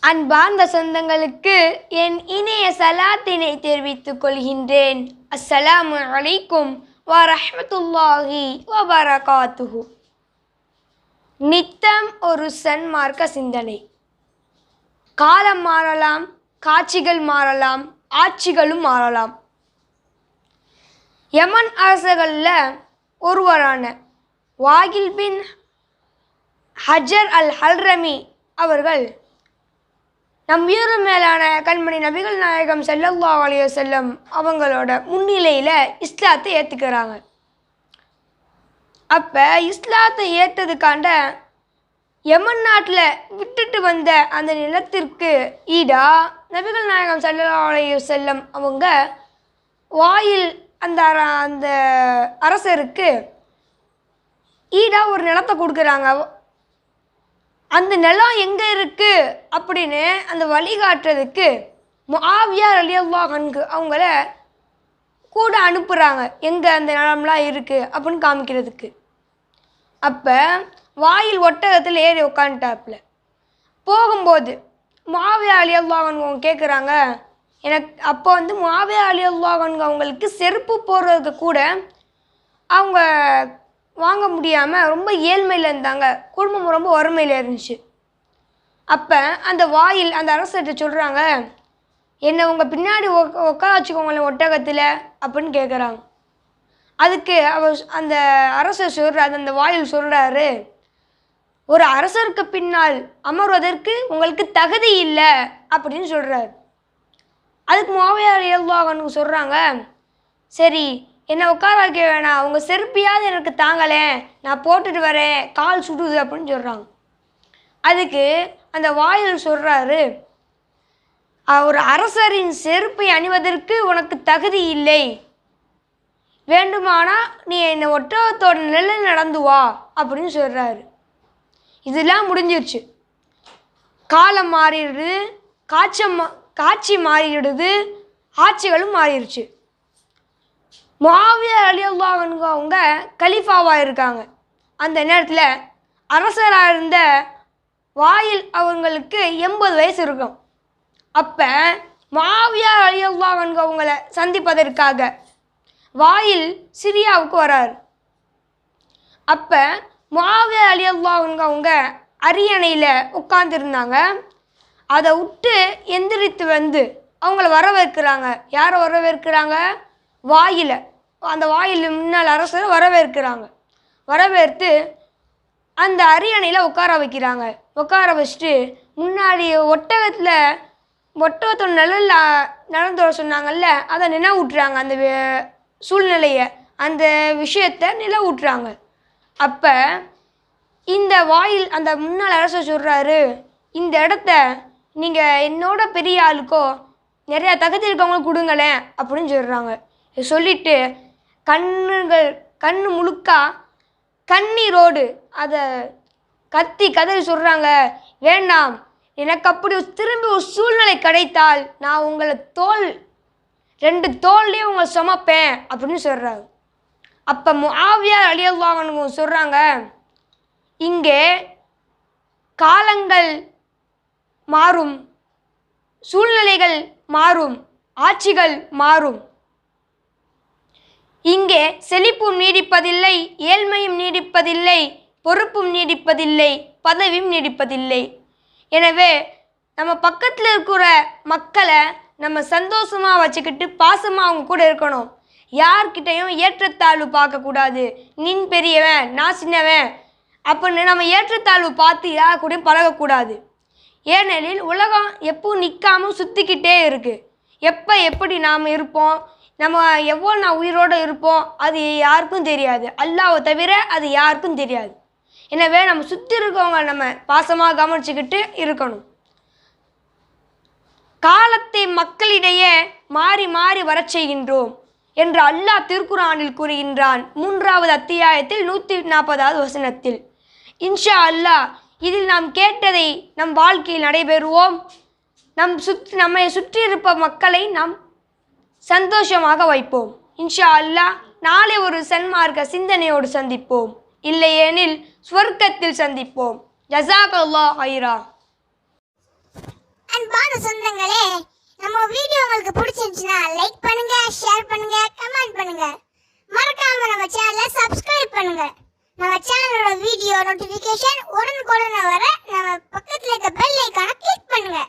அன்பார்ந்த சொந்தங்களுக்கு என் இணைய சலாத்தினை தெரிவித்துக் கொள்கின்றேன். அஸ்ஸலாமு அலைக்கும் வரஹமத்துல்லாஹி வபரகாத்துஹு. நித்தம் ஒரு சன்மார்க்க சிந்தனை. காலம் மாறலாம் காட்சிகள் மாறலாம் ஆட்சிகளும் மாறலாம். யமன் அரசர்களில் ஒருவரான வாகில் பின் ஹஜர் அல் ஹல்ரமி அவர்கள் நம் வீர மேலான கண்மணி நபிகள் நாயகம் செல்லல்லா அலைய செல்லம் அவங்களோட முன்னிலையில் இஸ்லாத்தை ஏற்றுக்கிறாங்க அப்போ இஸ்லாத்தை ஏற்றதுக்காண்ட யமன் நாட்டில் விட்டுட்டு வந்த அந்த நிலத்திற்கு ஈடா நபிகள் நாயகம் ஸல்லல்லாஹு அலைஹி அவங்க வாயில் அந்த அந்த அரசருக்கு ஈடா ஒரு நிலத்தை கொடுக்குறாங்க. அந்த நிலம் எங்கே இருக்குது அப்படின்னு அந்த வழிகாட்டுறதுக்கு முஆவியார் அலியல்லாஹ் கண்கு அவங்கள கூட அனுப்புகிறாங்க எங்கே அந்த நிலம்லாம் இருக்குது அப்படின்னு காமிக்கிறதுக்கு. அப்போ வாயில் ஒட்டகத்தில் ஏறி உட்காந்துட்டாப்புல போகும்போது மாவியா அலி அல்லாஹன் கேட்குறாங்க எனக்கு அப்போ வந்து மாவியா அலி அல்லாஹன் அவங்களுக்கு செருப்பு போடுறதுக்கு கூட அவங்க வாங்க முடியாமல் ரொம்ப ஏழ்மையில் இருந்தாங்க. குடும்பம் ரொம்ப வறுமையில் இருந்துச்சு. அப்போ அந்த வாயில் அந்த அரசர்கிட்ட சொல்கிறாங்க என்னை உங்கள் பின்னாடி ஒக் உட்கார வச்சுக்கோங்களேன் ஒட்டகத்தில் அப்படின்னு கேட்குறாங்க அதுக்கு அவர் அந்த அரசர் சொல்கிறாரு அந்த வாயில் சொல்கிறாரு ஒரு அரசருக்கு பின்னால் அமர்வதற்கு உங்களுக்கு தகுதி இல்லை அப்படின்னு சொல்கிறாரு அதுக்கு மாவையார் இயல்பாகனு சொல்கிறாங்க சரி என்னை உட்கார வைக்க வேணாம். அவங்க செருப்பியாவது எனக்கு தாங்களேன். நான் போட்டுட்டு வரேன். கால் சுடுது அப்படின்னு சொல்கிறாங்க அதுக்கு அந்த வாயில் சொல்கிறாரு ஒரு அரசரின் செருப்பை அணிவதற்கு உனக்கு தகுதி இல்லை. வேண்டுமானால் நீ என்னை ஒட்டகத்தோட நிலை நடந்து வா அப்படின்னு சொல்கிறாரு இதெல்லாம் முடிஞ்சிருச்சு. காலம் மாறிடுது காய்ச்சம் மா- காட்சி மாறிடுது ஆட்சிகளும் மாறிடுச்சு. மாவிய அலியல்லாஹன்கு அவங்க கலீஃபாவாக இருக்காங்க அந்த நேரத்தில் அரசராக இருந்த வாயில் அவங்களுக்கு எண்பது வயசு இருக்கும். அப்போ மாவியா அலியல்லாஹன்கு அவங்கள சந்திப்பதற்காக வாயில் சிரியாவுக்கு வராரு. அப்போ மாவியா அலியல்லாஹன்கு அவங்க அரியணையில் உட்காந்துருந்தாங்க அதை விட்டு எந்திரித்து வந்து அவங்கள வரவேற்கிறாங்க. யாரை வரவேற்கிறாங்க? வாயில். அந்த வாயில் முன்னாள் அரசரை வரவேற்கிறாங்க. வரவேற்று அந்த அரியணையில் உட்கார வைக்கிறாங்க. உட்கார வச்சுட்டு முன்னாடி ஒட்டகத்தில் ஒட்டகத்தோட நிழலில் நடந்து வர சொன்னாங்கல்ல அதை நினைவூட்டுறாங்க. அந்த வே- சூழ்நிலையை அந்த விஷயத்தை நிலவூட்டுறாங்க அப்போ இந்த வாயில் அந்த முன்னாள் அரசர் சொல்கிறாரு இந்த இடத்த நீங்கள் என்னோட பெரிய ஆளுக்கோ நிறையா தகுதி இருக்கவங்களுக்கு கொடுங்களேன் அப்படின்னு சொல்கிறாங்க சொல்லிவிட்டு கண்ணுகள் கண்ணு முழுக்கா கண்ணீரோடு அதை கத்தி கதறி சொல்கிறாங்க வேண்டாம் எனக்கு அப்படி ஒரு திரும்பி ஒரு சூழ்நிலை கிடைத்தால் நான் உங்களை தோல் ரெண்டு தோல்லையும் உங்களை சுமப்பேன் அப்படின்னு சொல்கிறாரு அப்போ முஆவியார் அலியல்லாஹனு சொல்கிறாங்க இங்கே காலங்கள் மாறும் சூழ்நிலைகள் மாறும் ஆட்சிகள் மாறும். இங்கே செழிப்பும் நீடிப்பதில்லை ஏழ்மையும் நீடிப்பதில்லை பொறுப்பும் நீடிப்பதில்லை பதவியும் நீடிப்பதில்லை. எனவே நம்ம பக்கத்தில் இருக்கிற மக்களை நம்ம சந்தோஷமாக வச்சுக்கிட்டு பாசமாக அவங்க கூட இருக்கணும். யார்கிட்டையும் ஏற்றத்தாழ்வு பார்க்கக்கூடாது. நின் பெரியவன் நான் சின்னவன் அப்படின்னு நம்ம ஏற்றத்தாழ்வு பார்த்து யார் கூடயும் பழகக்கூடாது. ஏனெனில் உலகம் எப்பவும் நிற்காம சுற்றிக்கிட்டே இருக்குது எப்போ எப்படி நாம் இருப்போம்? நம்ம எவ்வளோ நான் உயிரோடு இருப்போம் அது யாருக்கும் தெரியாது. அல்லாவை தவிர அது யாருக்கும் தெரியாது. எனவே நம்ம சுற்றி இருக்கவங்க நம்ம பாசமாக கவனிச்சுக்கிட்டு இருக்கணும். காலத்தை மக்களிடையே மாறி மாறி வரச் செய்கின்றோம் என்று அல்லாஹ் திருக்குறானில் கூறுகின்றான். மூன்றாவது அத்தியாயத்தில் நூற்றி நாற்பதாவது வசனத்தில். இன்ஷா அல்லாஹ் இதில் நாம் கேட்டதை நம் வாழ்க்கையில் நடைபெறுவோம். நம் சுற்றி நம்மை சுற்றி இருப்ப மக்களை நாம் சந்தோஷமாக வைப்போம். இன்ஷா அல்லாஹ் நாளை ஒரு சன்மார்க்க சிந்தனையோடு சந்திப்போம். இல்லையெனில் ஸ்வர்க்கத்தில் சந்திப்போம். ஜசாகல்லா ஐரா அன்பான சொந்தங்களே நம்ம வீடியோ உங்களுக்கு பிடிச்சிருந்துச்சுன்னா லைக் பண்ணுங்க ஷேர் பண்ணுங்க கமெண்ட் பண்ணுங்க. மறக்காம நம்ம சேனலை சப்ஸ்கிரைப் பண்ணுங்க. நம்ம சேனலோட வீடியோ நோட்டிபிகேஷன் உடனுக்குடன் வர நம்ம பக்கத்தில் இருக்க பெல் ஐக்கான கிளிக் பண்ணுங்க.